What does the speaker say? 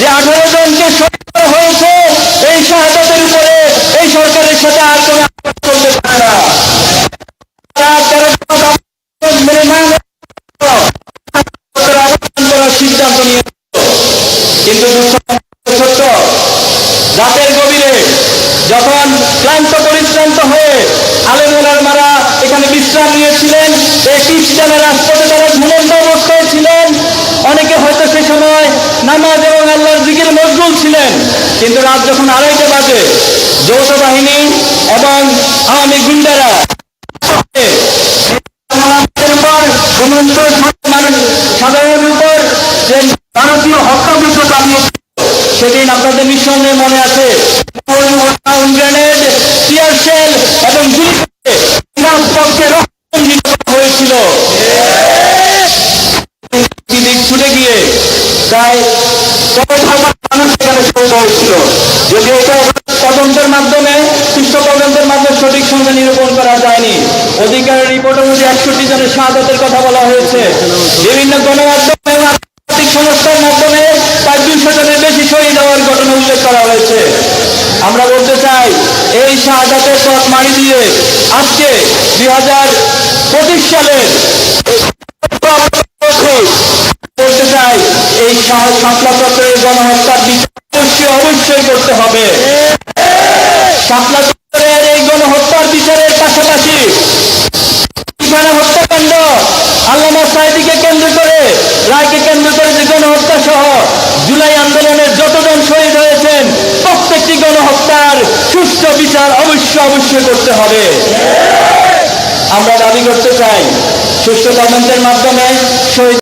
যে আঠারো জনকে শহীদ করা হয়েছে, এই শাহাদাতের উপরে, এই সরকারের সাথে আর কোনো করতে পারে না। সিদ্ধান্ত নিয়ে কিন্তু রাতের গভীরে যখন ক্লান্ত পরিশ্রান্ত হয়ে এখানে বিশ্রাম নিয়েছিলেন, এই তারা ঘুমন্ত কিন্তু রাত যখন আড়াইটে বাজে, যৌথ বাহিনী এবং আওয়ামী গুন্ডারা সাধারণের উপর যে ভারতীয় সেদিন আপনাদের নিঃসন্দেহে মনে আছে এবং হয়েছিল। ছুটে গিয়ে প্রায় কয়েক হাজার মানুষ সেখানে শহীদ হয়েছিল যদি এটা তদন্তের মাধ্যমে সুষ্ঠু তদন্তের মাধ্যমে সঠিক সংখ্যা নিরূপণ করা যায়নি। অধিকারের রিপোর্ট অনুযায়ী একষট্টি জনের শাহাদাতের কথা বলা হয়েছে। বিভিন্ন গণমাধ্যমে আর্থিক সংস্থার মাধ্যমে প্রায় দুইশো জনের বেশি শহীদ হওয়ার ঘটনা উল্লেখ করা হয়েছে। আমরা বলতে চাই, এই শাহাদাতের পথ মারি দিয়ে আজকে দুই হাজার পঁচিশ সালের বলতে চাই, এই শাপলা গণহত্যার বিচার অবশ্যই অবশ্যই করতে হবে। শাপলা চত্বরের এই গণহত্যার বিচারের পাশাপাশি হত্যাকাণ্ড আল্লামা সাইদিকে কেন্দ্র করে, রায়কে কেন্দ্র করে যে গণহত্যা সহ জুলাই আন্দোলনের যতজন শহীদ হয়েছেন, প্রত্যেকটি গণহত্যার সুষ্ঠু বিচার অবশ্য অবশ্যই করতে হবে। আমরা দাবি করতে চাই, সুষ্ঠু তদন্তের মাধ্যমে শহীদ